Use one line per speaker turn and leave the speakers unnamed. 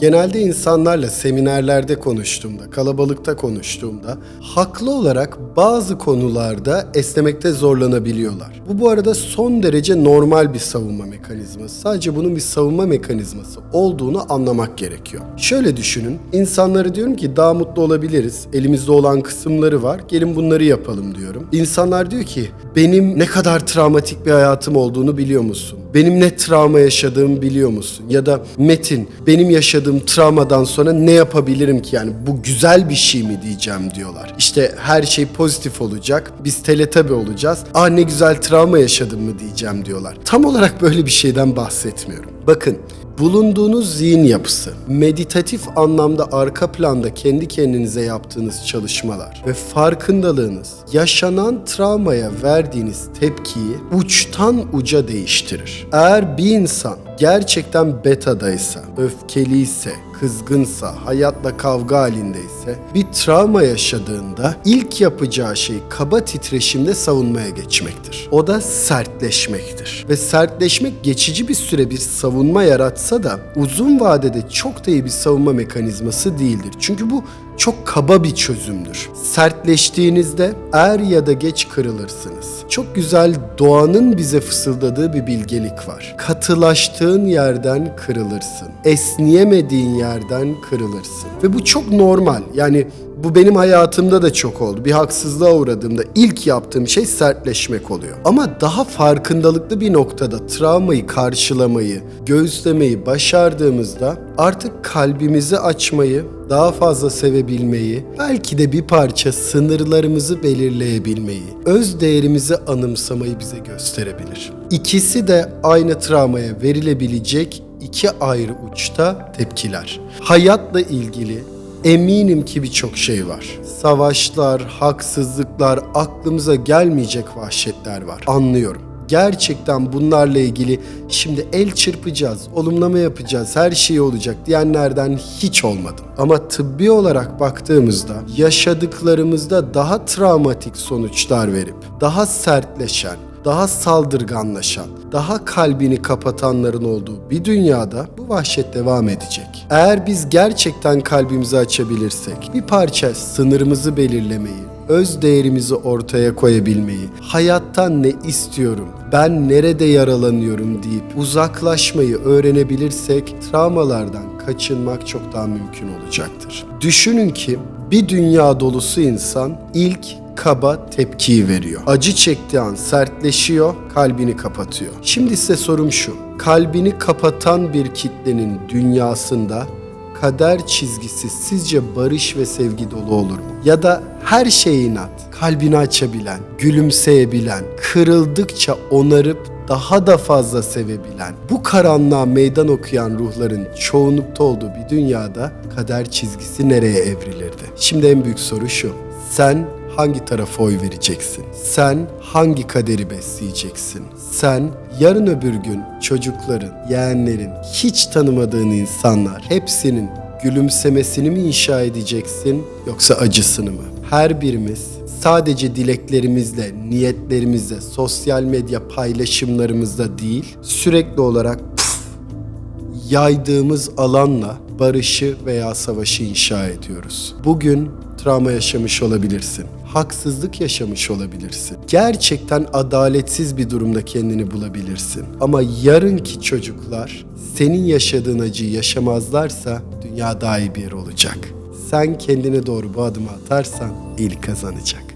Genelde insanlarla seminerlerde konuştuğumda, kalabalıkta konuştuğumda haklı olarak bazı konularda esnemekte zorlanabiliyorlar. Bu bu arada son derece normal bir savunma mekanizması. Sadece bunun bir savunma mekanizması olduğunu anlamak gerekiyor. Şöyle düşünün, insanlara diyorum ki daha mutlu olabiliriz. Elimizde olan kısımları var. Gelin bunları yapalım diyorum. İnsanlar diyor ki benim ne kadar travmatik bir hayatım olduğunu biliyor musun? Benim ne travma yaşadığımı biliyor musun? Ya da Metin benim yaşadığım travmadan sonra ne yapabilirim ki yani bu güzel bir şey mi diyeceğim diyorlar. İşte her şey pozitif olacak. Biz teletabi olacağız. Aa ne güzel travma yaşadım mı diyeceğim diyorlar. Tam olarak böyle bir şeyden bahsetmiyorum. Bakın bulunduğunuz zihin yapısı, meditatif anlamda arka planda kendi kendinize yaptığınız çalışmalar ve farkındalığınız yaşanan travmaya verdiğiniz tepkiyi uçtan uca değiştirir. Eğer bir insan gerçekten betadaysa, öfkeliyse, kızgınsa, hayatla kavga halindeyse, bir travma yaşadığında ilk yapacağı şey kaba titreşimde savunmaya geçmektir. O da sertleşmektir. Ve sertleşmek geçici bir süre bir savunma yaratsa da uzun vadede çok da iyi bir savunma mekanizması değildir. Çünkü bu çok kaba bir çözümdür. Sertleştiğinizde er ya da geç kırılırsınız. Çok güzel doğanın bize fısıldadığı bir bilgelik var. Katılaştığın yerden kırılırsın. Esniyemediğin yerden kırılırsın. Ve bu çok normal. Yani bu benim hayatımda da çok oldu. Bir haksızlığa uğradığımda ilk yaptığım şey sertleşmek oluyor. Ama daha farkındalıklı bir noktada travmayı karşılamayı, göğüslemeyi başardığımızda artık kalbimizi açmayı, daha fazla sevebilmeyi, belki de bir parça sınırlarımızı belirleyebilmeyi, öz değerimizi anımsamayı bize gösterebilir. İkisi de aynı travmaya verilebilecek iki ayrı uçta tepkiler. Hayatla ilgili eminim ki birçok şey var. Savaşlar, haksızlıklar, aklımıza gelmeyecek vahşetler var. Anlıyorum. Gerçekten bunlarla ilgili şimdi el çırpacağız, olumlama yapacağız, her şey olacak diyenlerden hiç olmadım. Ama tıbbi olarak baktığımızda yaşadıklarımızda daha travmatik sonuçlar verip daha sertleşen, daha saldırganlaşan, daha kalbini kapatanların olduğu bir dünyada bu vahşet devam edecek. Eğer biz gerçekten kalbimizi açabilirsek, bir parça sınırımızı belirlemeyi, öz değerimizi ortaya koyabilmeyi, hayattan ne istiyorum, ben nerede yaralanıyorum deyip uzaklaşmayı öğrenebilirsek travmalardan kaçınmak çok daha mümkün olacaktır. Düşünün ki bir dünya dolusu insan ilk kaba tepkiyi veriyor. Acı çektiği an sertleşiyor, kalbini kapatıyor. Şimdi size sorum şu. Kalbini kapatan bir kitlenin dünyasında kader çizgisi sizce barış ve sevgi dolu olur mu? Ya da her şeye inat, kalbini açabilen, gülümseyebilen, kırıldıkça onarıp daha da fazla sevebilen, bu karanlığa meydan okuyan ruhların çoğunlukta olduğu bir dünyada kader çizgisi nereye evrilirdi? Şimdi en büyük soru şu. Sen hangi tarafa oy vereceksin? Sen hangi kaderi besleyeceksin? Sen yarın öbür gün çocukların, yeğenlerin, hiç tanımadığın insanlar hepsinin gülümsemesini mi inşa edeceksin yoksa acısını mı? Her birimiz sadece dileklerimizle, niyetlerimizle, sosyal medya paylaşımlarımızda değil, sürekli olarak püf, yaydığımız alanla barışı veya savaşı inşa ediyoruz. Bugün travma yaşamış olabilirsin. Haksızlık yaşamış olabilirsin. Gerçekten adaletsiz bir durumda kendini bulabilirsin. Ama yarınki çocuklar senin yaşadığın acıyı yaşamazlarsa dünya daha iyi bir yer olacak. Sen kendine doğru bu adımı atarsan il kazanacak.